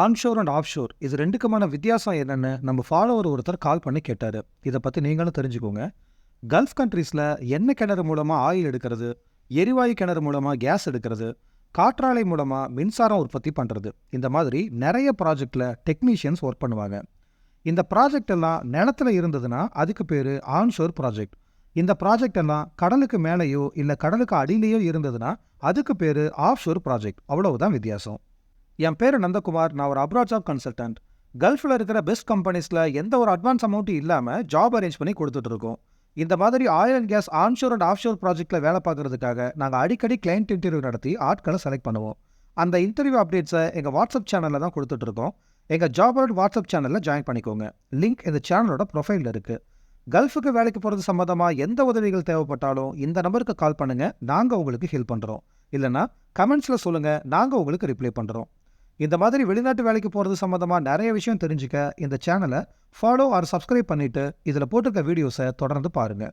Onshore and offshore இது ரெண்டுக்குமான வித்தியாசம் என்னன்னு நம்ம ஃபாலோவர் ஒருத்தர் கால் பண்ணி கேட்டார். இதை பற்றி நீங்களும் தெரிஞ்சுக்கோங்க. கல்ஃப் கண்ட்ரீஸில் எண்ணெய் கிணறு மூலமாக ஆயில் எடுக்கிறது எரிவாயு கிணறு மூலமாக கேஸ் எடுக்கிறது காற்றாலை மூலமாக மின்சாரம் உற்பத்தி பண்ணுறது இந்த மாதிரி நிறைய ப்ராஜெக்டில் டெக்னீஷியன்ஸ் ஒர்க் பண்ணுவாங்க. இந்த ப்ராஜெக்ட் எல்லாம் நிலத்துல இருந்ததுன்னா அதுக்கு பேர் ஆன்ஷோர் ப்ராஜெக்ட் இந்த ப்ராஜெக்ட் எல்லாம் கடலுக்கு மேலேயோ இல்லை கடலுக்கு அடியிலேயோ இருந்ததுன்னா அதுக்கு பேர் ஆஃப்ஷோர் ப்ராஜெக்ட் அவ்வளவுதான் வித்தியாசம். என் பேர் நந்தகுமார் நான் ஒரு அப்ராட் ஜாப் கன்சல்டன்ட் கல்ஃபில் இருக்கிற பெஸ்ட் கம்பெனிஸில் எந்த ஒரு அட்வான்ஸ் அமௌண்ட்டும் இல்லாமல் ஜாப் அரேஞ்ச் பண்ணி கொடுத்துட்டு இருக்கோம். இந்த மாதிரி oil and gas onshore and offshore ப்ராஜெக்ட்டில் வேலை பார்க்குறதுக்காக நாங்கள் அடிக்கடி கிளைண்ட் இன்டர்வியூ நடத்தி ஆட்களை செலக்ட் பண்ணுவோம். அந்த இன்டர்வியூ அப்டேட்ஸை எங்கள் வாட்ஸ்அப் சேனலில் தான் கொடுத்துட்ருக்கோம் எங்கள் ஜாப் அவுட் வாட்ஸ்அப் சேனலில் ஜாயின் பண்ணிக்கோங்க. லிங்க் இந்த சேனலோட ப்ரொஃபைலில் இருக்குது கல்ஃபுக்கு வேலைக்கு போகிறது சம்மந்தமாக எந்த உதவிகள் தேவைப்பட்டாலும் இந்த நம்பருக்கு கால் பண்ணுங்கள் நாங்கள் உங்களுக்கு ஹெல்ப் பண்ணுறோம் இல்லைனா கமெண்ட்ஸில் சொல்லுங்கள் நாங்கள் உங்களுக்கு ரிப்ளை பண்ணுறோம் இந்த மாதிரி வெளிநாட்டு வேலைக்கு போகிறது சம்மந்தமாக நிறைய விஷயம் தெரிஞ்சுக்க இந்த சேனலை ஃபாலோ ஆர் சப்ஸ்கிரைப் பண்ணிவிட்டு இதில் போட்டிருக்க வீடியோஸை தொடர்ந்து பாருங்கள்